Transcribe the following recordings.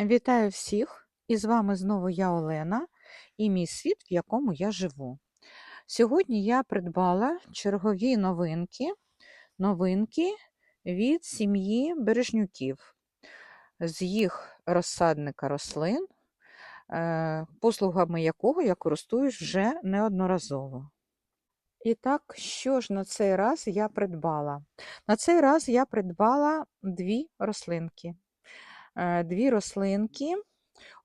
Вітаю всіх! І з вами знову я Олена і мій світ, в якому я живу. Сьогодні я придбала чергові новинки, новинки від сім'ї Бережнюків з їх розсадника рослин, е, послугами якого я користуюсь вже неодноразово. І так, що ж на цей раз я придбала? На цей раз я придбала дві рослинки. Е, Дві рослинки,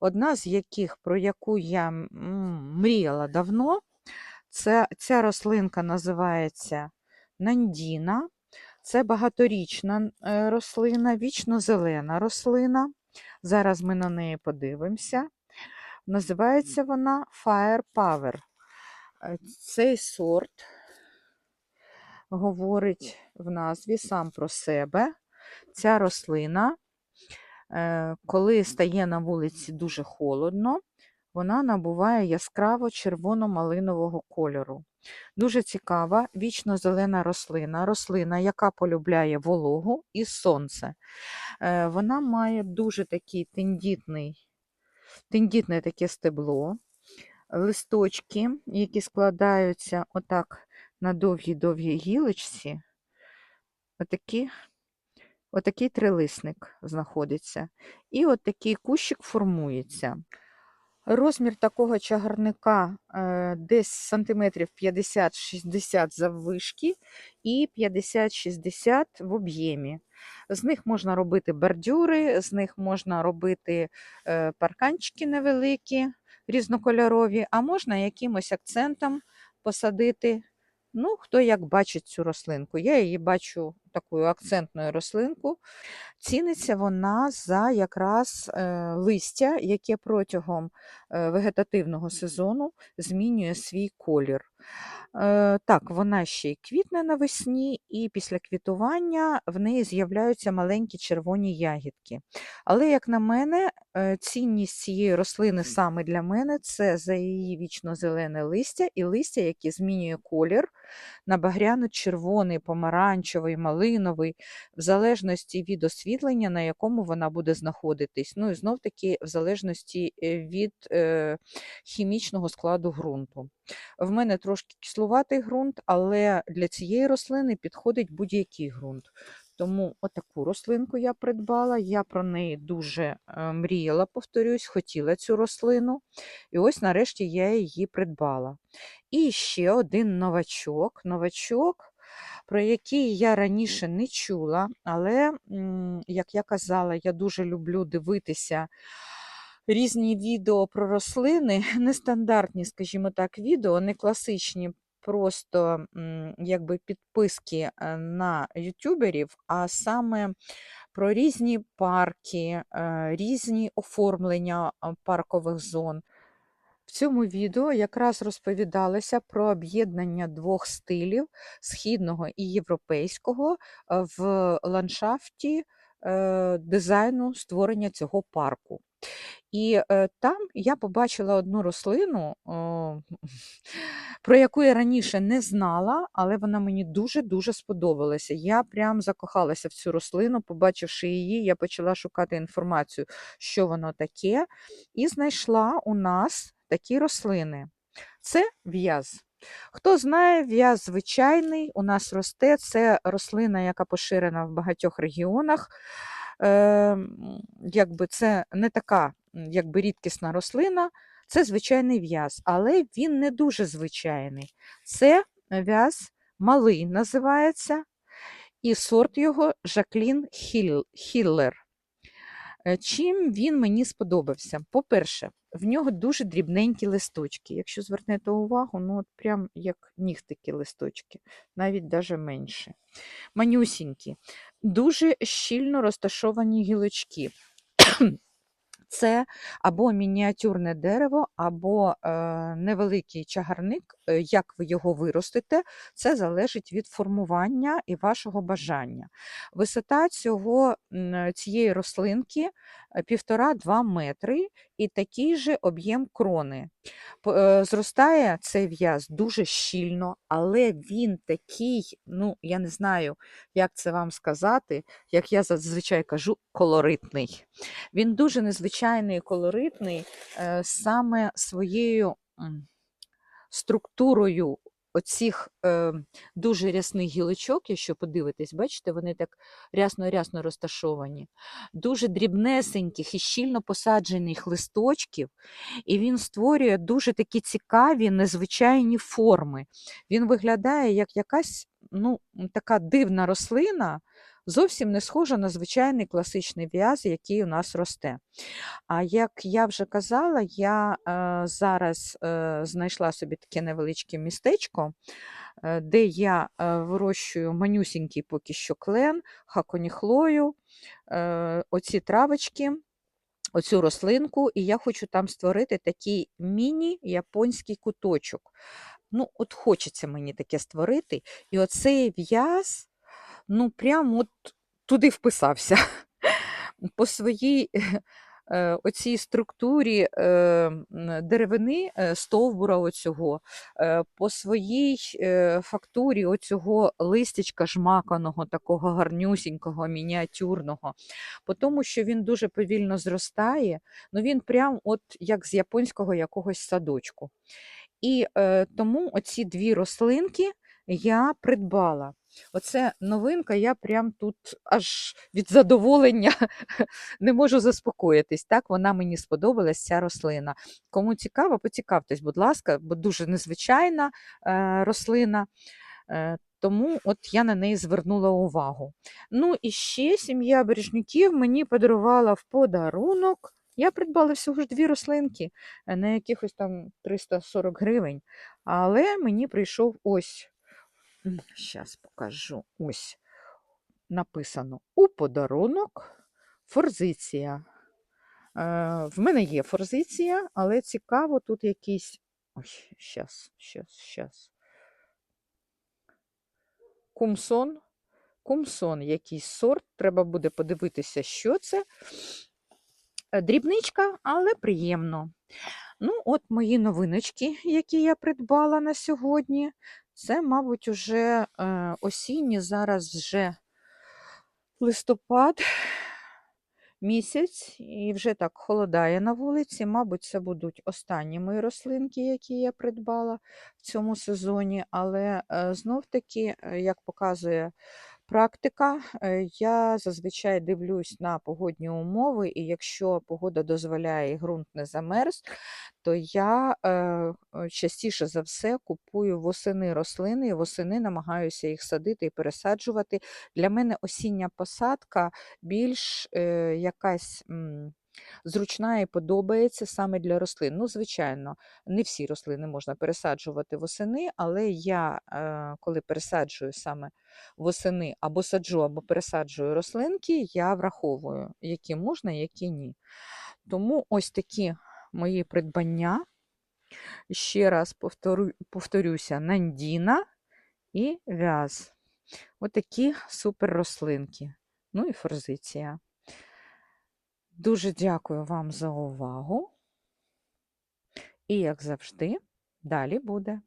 одна з яких, про яку я мріяла давно, це, ця рослинка називається Нандіна. Це багаторічна е, рослина, вічно-зелена рослина. Зараз ми на неї подивимося. Називається вона Fire Power. Е, Цей сорт говорить в назві сам про себе. Ця рослина, коли стає на вулиці дуже холодно, вона набуває яскраво червоно-малинового кольору. Дуже цікава вічно-зелена рослина, рослина, яка полюбляє вологу і сонце. Е, Вона має дуже такий тендітний, тендітне таке стебло, листочки, які складаються отак на довгій-довгій гілочці. Отакі, отакий трилисник знаходиться. І от такий кущик формується. Розмір такого чагарника десь сантиметрів 50-60 заввишки і 50-60 в об'ємі. З них можна робити бордюри, з них можна робити е, парканчики невеликі, різнокольорові, а можна якимось акцентом посадити. Ну, хто як бачить цю рослинку. Я її бачу такою акцентною рослинку. Ціниться вона за якраз е, листя, яке протягом е, вегетативного сезону змінює свій колір. Е, Так, вона ще й квітне навесні, і після квітування в неї з'являються маленькі червоні ягідки. Але, як на мене, цінність цієї рослини саме для мене це за її вічно-зелене листя і листя, яке змінює колір на багряно-червоний, помаранчевий, малиновий, в залежності від освітлення, на якому вона буде знаходитись. Ну і знов таки в залежності е, від е, хімічного складу ґрунту. В мене трошки кислуватий ґрунт, але для цієї рослини підходить будь-який ґрунт. Тому отаку рослинку я придбала. Я про неї дуже е, мріяла, повторюсь, хотіла цю рослину. І ось нарешті я її придбала. І ще один новачок. Новачок, про який я раніше не чула, але, як я казала, я дуже люблю дивитися різні відео про рослини, нестандартні, скажімо так, відео, не класичні. Просто якби підписки е, на ютуберів, а саме про різні парки, е, різні оформлення паркових зон. В цьому відео якраз розповідалося про об'єднання двох стилів східного і європейського е, в ландшафті е, дизайну створення цього парку. І е, там я побачила одну рослину, про яку я раніше не знала, але вона мені дуже-дуже сподобалася. Я прям закохалася в цю рослину, побачивши її, я почала шукати інформацію, що воно таке, і знайшла у нас такі рослини. Це в'яз. Хто знає, в'яз звичайний у нас росте. Це рослина, яка поширена в багатьох регіонах. Е, якби це не така якби рідкісна рослина, це звичайний в'яз, але він не дуже звичайний. Це в'яз малий називається, і сорт його Жаклін Хіл- Хіллер. Е, Чим він мені сподобався? По-перше, в нього дуже дрібненькі листочки. Якщо звернете увагу, ну от прям як нігтики листочки, навіть даже менше. Манюсінькі, дуже щільно розташовані гілочки. Це або мініатюрне дерево, або е, невеликий чагарник. Е, Як ви його виростите, це залежить від формування і вашого бажання. Висота цього, цієї рослинки е, 1,5-2 метри і такий же об'єм крони. Е, Зростає цей в'яз дуже щільно, але він такий, ну я не знаю, як це вам сказати, як я зазвичай кажу, колоритний. Він дуже незвичайний незвичайний колоритний е, саме своєю структурою оцих е, дуже рясних гілочок, якщо подивитись, бачите, вони так рясно-рясно розташовані, дуже дрібнесеньких і щільно посаджених листочків, і він створює дуже такі цікаві, незвичайні форми. Він виглядає як якась ну, така дивна рослина, зовсім не схожа на звичайний класичний в'яз, який у нас росте. А як я вже казала, я е, зараз е, знайшла собі таке невеличке містечко, е, де я е, вирощую манюсінький поки що клен, хаконіхлою, е, оці травочки. Оцю рослинку, і я хочу там створити такий міні-японський куточок. Ну, от хочеться мені таке створити. І оцей в'яз, ну, прям от туди вписався. По своїй е, оцій структурі е, деревини е, стовбура оцього, по своїй фактурі оцього листячка жмаканого, такого гарнюсінького, мініатюрного, по тому, що він дуже повільно зростає, ну він прям от як з японського якогось садочку. І тому оці дві рослинки я придбала. Оце новинка, я прям тут аж від задоволення не можу заспокоїтись. Так, вона мені сподобалась, ця рослина. Кому цікаво, поцікавтесь, будь ласка, бо дуже незвичайна е, рослина. Е, тому от я на неї звернула увагу. Ну і ще сім'я бережників мені подарувала в подарунок. Я придбала всього ж дві рослинки е, на якихось там 340 гривень. Але мені прийшов ось. Зараз покажу. Ось написано у подарунок форзиція. Е, в мене є форзиція, але цікаво, тут якийсь. Ой, щас, щас, щас. Кумсон. Кумсон, якийсь сорт. Треба буде подивитися, що це. Е, Дрібничка, але приємно. Ну, от мої новиночки, які я придбала на сьогодні. Це, мабуть, уже е, осінні, зараз вже листопад місяць, і вже так холодає на вулиці. Мабуть, це будуть останні мої рослинки, які я придбала в цьому сезоні. Але е, знов-таки, е, як показує практика, е, я зазвичай дивлюсь на погодні умови, і якщо погода дозволяє і ґрунт не замерз, то я е, е, частіше за все купую восени рослини, і восени намагаюся їх садити і пересаджувати. Для мене осіння посадка більш якась. Зручна і подобається саме для рослин. Ну, звичайно, не всі рослини можна пересаджувати восени, але я, е, коли пересаджую саме восени або саджу, або пересаджую рослинки, я враховую, які можна, які ні. Тому ось такі мої придбання. Ще раз повторю, повторюся: нандіна і вяз. Отакі супер рослинки. Ну і форзиція. Дуже дякую вам за увагу. І, як завжди, далі буде.